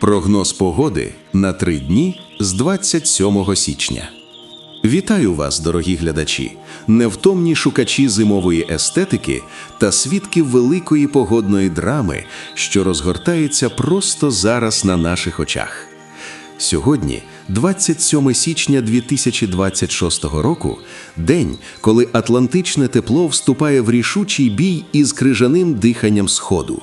Прогноз погоди на три дні з 27 січня. Вітаю вас, дорогі глядачі, невтомні шукачі зимової естетики та свідки великої погодної драми, що розгортається просто зараз на наших очах. Сьогодні, 27 січня 2026 року, день, коли атлантичне тепло вступає в рішучий бій із крижаним диханням сходу.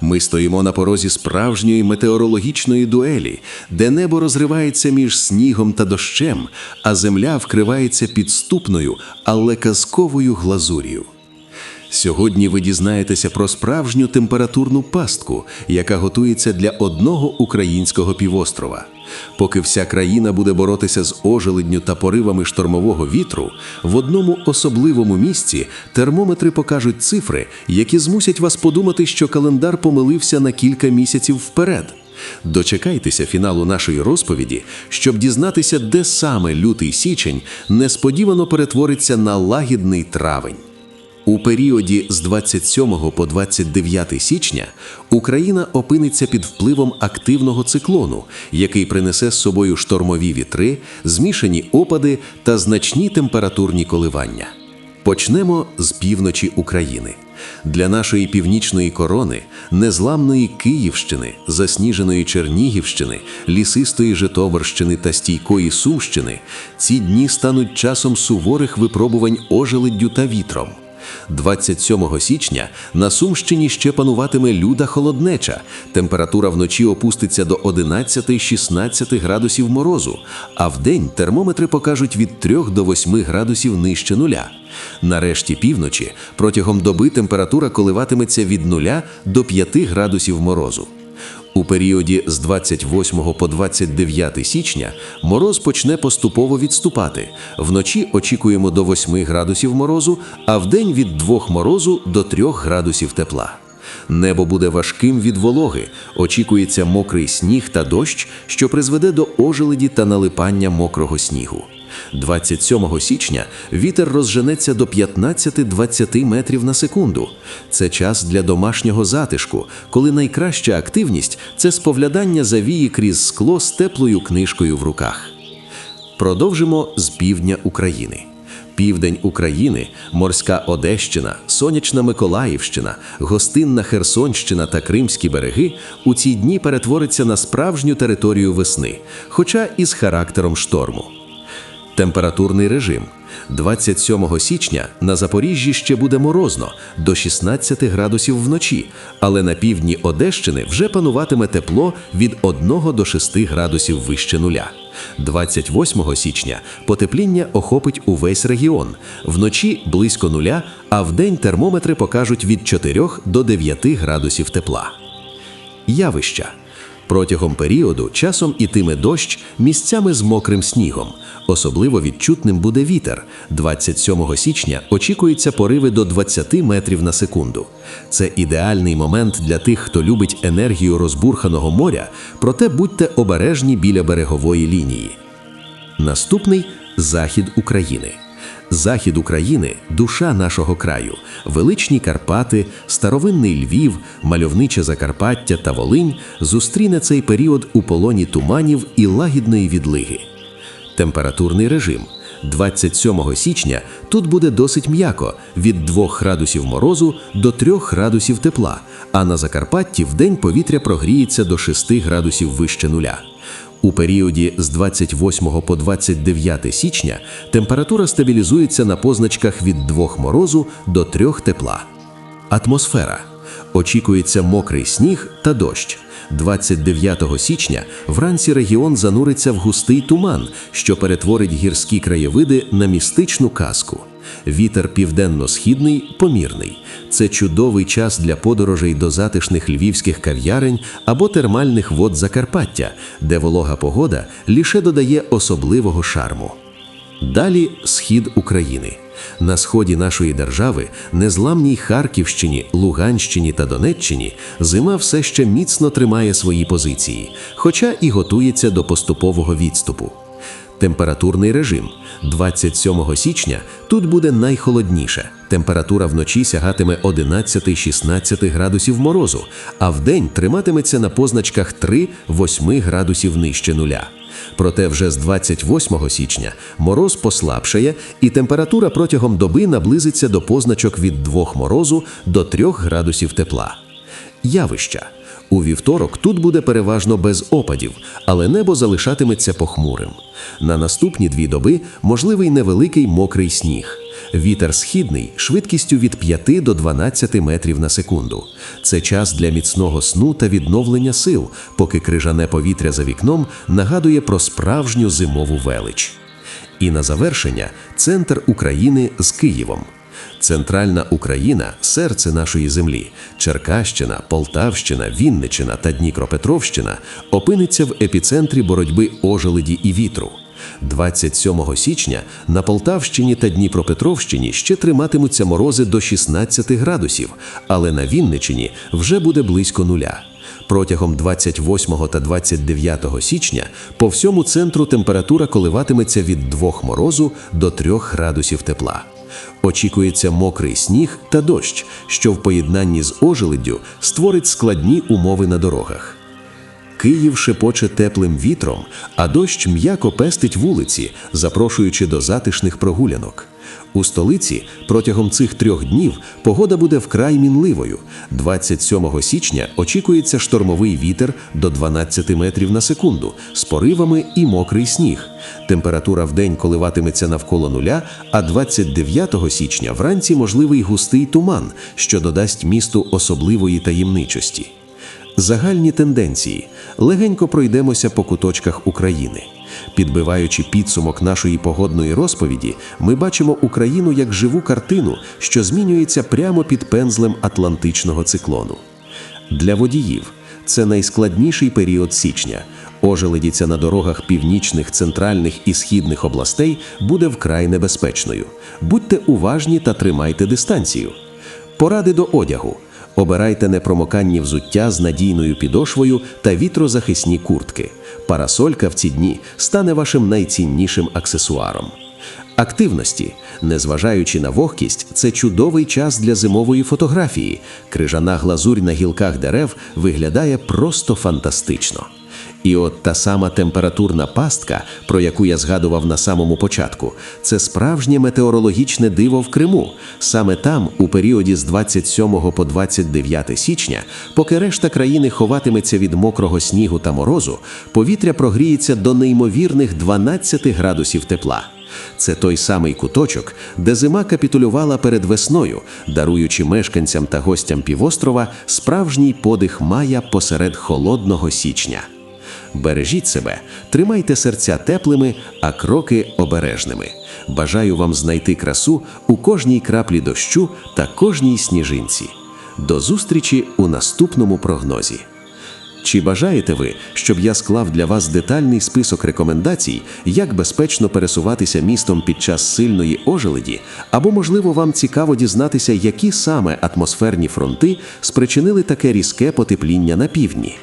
Ми стоїмо на порозі справжньої метеорологічної дуелі, де небо розривається між снігом та дощем, а земля вкривається підступною, але казковою глазур'ю. Сьогодні ви дізнаєтеся про справжню температурну пастку, яка готується для одного українського півострова. Поки вся країна буде боротися з ожеледню та поривами штормового вітру, в одному особливому місці термометри покажуть цифри, які змусять вас подумати, що календар помилився на кілька місяців вперед. Дочекайтеся фіналу нашої розповіді, щоб дізнатися, де саме лютий січень несподівано перетвориться на лагідний травень. У періоді з 27 по 29 січня Україна опиниться під впливом активного циклону, який принесе з собою штормові вітри, змішані опади та значні температурні коливання. Почнемо з півночі України. Для нашої північної корони, незламної Київщини, засніженої Чернігівщини, лісистої Житомирщини та стійкої Сумщини ці дні стануть часом суворих випробувань ожеледдю та вітром. 27 січня на Сумщині ще пануватиме люда холоднеча. Температура вночі опуститься до 11-16 градусів морозу, а вдень термометри покажуть від 3 до 8 градусів нижче нуля. Нарешті півночі протягом доби температура коливатиметься від 0 до 5 градусів морозу. У періоді з 28 по 29 січня мороз почне поступово відступати. Вночі очікуємо до 8 градусів морозу, а вдень від 2 морозу до 3 градусів тепла. Небо буде важким від вологи, очікується мокрий сніг та дощ, що призведе до ожеледі та налипання мокрого снігу. 27 січня вітер розженеться до 15-20 метрів на секунду. Це час для домашнього затишку, коли найкраща активність це споглядання завії крізь скло з теплою книжкою в руках. Продовжимо з півдня України. Південь України, морська Одещина, сонячна Миколаївщина, гостинна Херсонщина та Кримські береги у ці дні перетвориться на справжню територію весни, хоча і з характером шторму. Температурний режим. 27 січня на Запоріжжі ще буде морозно до 16 градусів вночі, але на півдні Одещини вже пануватиме тепло від 1 до 6 градусів вище нуля. 28 січня потепління охопить увесь регіон. Вночі близько нуля, а вдень термометри покажуть від 4 до 9 градусів тепла. Явища. Протягом періоду часом ітиме дощ місцями з мокрим снігом. Особливо відчутним буде вітер. 27 січня очікуються пориви до 20 метрів на секунду. Це ідеальний момент для тих, хто любить енергію розбурханого моря, проте будьте обережні біля берегової лінії. Наступний захід України. Захід України душа нашого краю, величні Карпати, старовинний Львів, мальовниче Закарпаття та Волинь зустріне цей період у полоні туманів і лагідної відлиги. Температурний режим. 27 січня тут буде досить м'яко від 2 градусів морозу до 3 градусів тепла, а на Закарпатті вдень повітря прогріється до 6 градусів вище нуля. У періоді з 28 по 29 січня температура стабілізується на позначках від 2 морозу до 3 тепла. Атмосфера. Очікується мокрий сніг та дощ. 29 січня вранці регіон зануриться в густий туман, що перетворить гірські краєвиди на містичну казку. Вітер південно-східний помірний. Це чудовий час для подорожей до затишних львівських кав'ярень або термальних вод Закарпаття, де волога погода лише додає особливого шарму. Далі схід України. На сході нашої держави, незламній Харківщині, Луганщині та Донеччині, зима все ще міцно тримає свої позиції, хоча і готується до поступового відступу. Температурний режим. 27 січня тут буде найхолодніше. Температура вночі сягатиме 11-16 градусів морозу, а вдень триматиметься на позначках 3-8 градусів нижче нуля. Проте вже з 28 січня мороз послабшає, і температура протягом доби наблизиться до позначок від 2 морозу до 3 градусів тепла. Явища. У вівторок тут буде переважно без опадів, але небо залишатиметься похмурим. На наступні дві доби можливий невеликий мокрий сніг. Вітер східний швидкістю від 5 до 12 метрів на секунду. Це час для міцного сну та відновлення сил, поки крижане повітря за вікном нагадує про справжню зимову велич. І на завершення центр України з Києвом. Центральна Україна серце нашої землі. Черкащина, Полтавщина, Вінничина та Дніпропетровщина опиниться в епіцентрі боротьби ожеледі і вітру. 27 січня на Полтавщині та Дніпропетровщині ще триматимуться морози до 16 градусів, але на Вінничині вже буде близько нуля. Протягом 28 та 29 січня по всьому центру температура коливатиметься від 2 морозу до 3 градусів тепла. Очікується мокрий сніг та дощ, що в поєднанні з ожеледдю створить складні умови на дорогах. Київ шепоче теплим вітром, а дощ м'яко пестить вулиці, запрошуючи до затишних прогулянок. У столиці протягом цих трьох днів погода буде вкрай мінливою. 27 січня очікується штормовий вітер до 12 метрів на секунду з поривами і мокрий сніг. Температура вдень коливатиметься навколо нуля, а 29 січня вранці можливий густий туман, що додасть місту особливої таємничості. Загальні тенденції. Легенько пройдемося по куточках України. Підбиваючи підсумок нашої погодної розповіді, ми бачимо Україну як живу картину, що змінюється прямо під пензлем атлантичного циклону. Для водіїв це найскладніший період січня. Ожеледіця на дорогах північних, центральних і східних областей буде вкрай небезпечною. Будьте уважні та тримайте дистанцію. Поради до одягу. Обирайте непромоканні взуття з надійною підошвою та вітрозахисні куртки. Парасолька в ці дні стане вашим найціннішим аксесуаром. Активності, незважаючи на вогкість, це чудовий час для зимової фотографії. Крижана глазурь на гілках дерев виглядає просто фантастично. І от та сама температурна пастка, про яку я згадував на самому початку, це справжнє метеорологічне диво в Криму. Саме там, у періоді з 27 по 29 січня, поки решта країни ховатиметься від мокрого снігу та морозу, повітря прогріється до неймовірних 12 градусів тепла. Це той самий куточок, де зима капітулювала перед весною, даруючи мешканцям та гостям півострова справжній подих мая посеред холодного січня. Бережіть себе, тримайте серця теплими, а кроки обережними. Бажаю вам знайти красу у кожній краплі дощу та кожній сніжинці. До зустрічі у наступному прогнозі. Чи бажаєте ви, щоб я склав для вас детальний список рекомендацій, як безпечно пересуватися містом під час сильної ожеледі, або, можливо, вам цікаво дізнатися, які саме атмосферні фронти спричинили таке різке потепління на півдні?